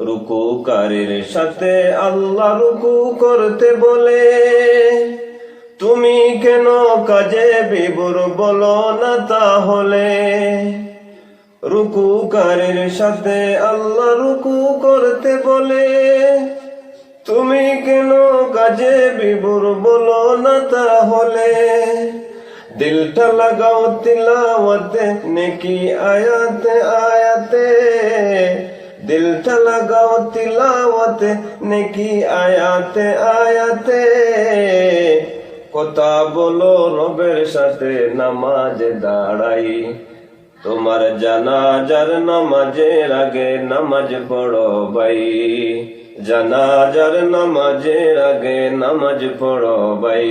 রুকুকারীর সাথে আল্লাহ রুকু করতে বলে। তুমি কেন কাজে বিবুর বলো না তাহলে? রুকুকারীর সাথে আল্লাহ রুকু করতে বলে। তুমি কেন কাজে বিবুর বলো না তাহলে? দিলটা লাগাও তিলাওয়াতে, নেকি আয়াতে আয়াতে। দিলটা লাগাও তিলাওয়াতে, নেকি আয়াতে আয়াতে। কথা বলো রবের সাথে, নামাজ দাঁড়াই। তোমার জানাজার নামাজের আগে নামাজ পড়ো ভাই। জানাজার নামাজের আগে নামাজ পড়ো ভাই।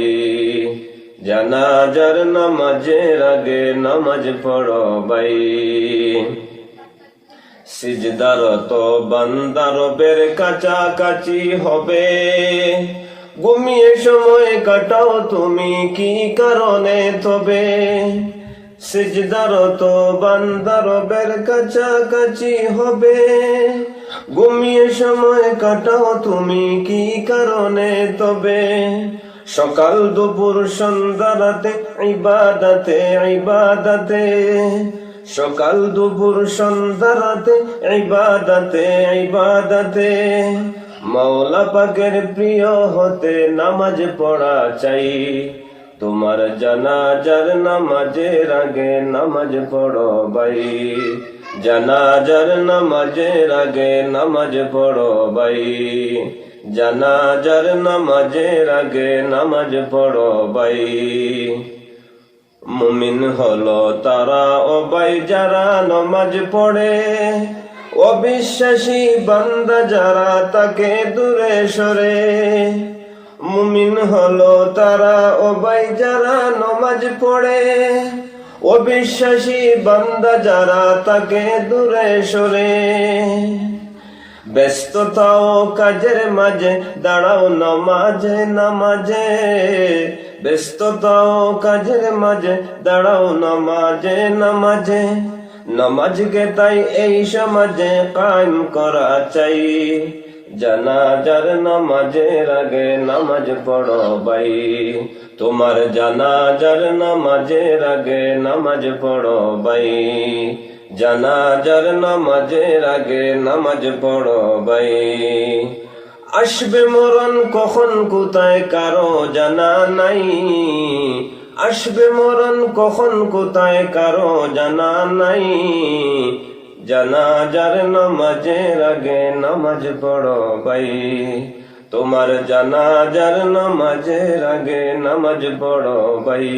জানাজার নামাজের আগে নামাজ পড়ো ভাই। সিজদার তো বান্দার বের কাছাকাছি হবে। ঘুমিয়ে সময় কাটাও তুমি কি কারণে তবে? সিজদার তো বান্দার বের কাছাকাছি হবে। ঘুমিয়ে সময় কাটাও তুমি কি কারণে তবে? সকাল, দুপুর সন্ধ্যা রাতে ইবাদাতে ইবাদাতে। সকাল দুপুর, সন্ধ্যা রাতে, ইবাদাতে ইবাদাতে। মাওলা পাকের প্রিয় হতে নামাজ পড়া চাই। তোমার জানাজার নামাজের আগে নামাজ পড়ো ভাই। জানাজার নামাজের আগে নামাজ পড়ো ভাই। জানাজার নামাজের আগে নামাজ পড়ো ভাই। মুমিন হলো তারা ভাই যারা নমাজ পড়ে। অবিশ্বাসী বান্দা যারা তাকে দূরে সরে। মুমিন হলো তারা ভাই যারা নমাজ পড়ে। অবিশ্বাসী বান্দা যারা তাকে দূরে সরে। ব্যস্ততা ও কাজের মাঝে, দাঁড়াও নামাজে নামাজে। ব্যস্ততা ও কাজের মাঝে, দাঁড়াও নামাজে নামাজে। নামাজকে তাই এই সমাজে কায়েম করা চাই। জানাজার নামাজের আগে নামাজ পড়ো ভাই। তোমার জানাজার নামাজের আগে নামাজ পড়ো ভাই। জানাজার নামাজের আগে নামাজ পড়ো ভাই। আসবে মরণ কখন কোথায় কারও জানা নাই। আসবে মরণ কখন কোথায় কারও জানা নাই। জানাজার নামাজের আগে নামাজ পড়ো ভাই। তোমার জানাজার নামাজের আগে নামাজ পড়ো ভাই।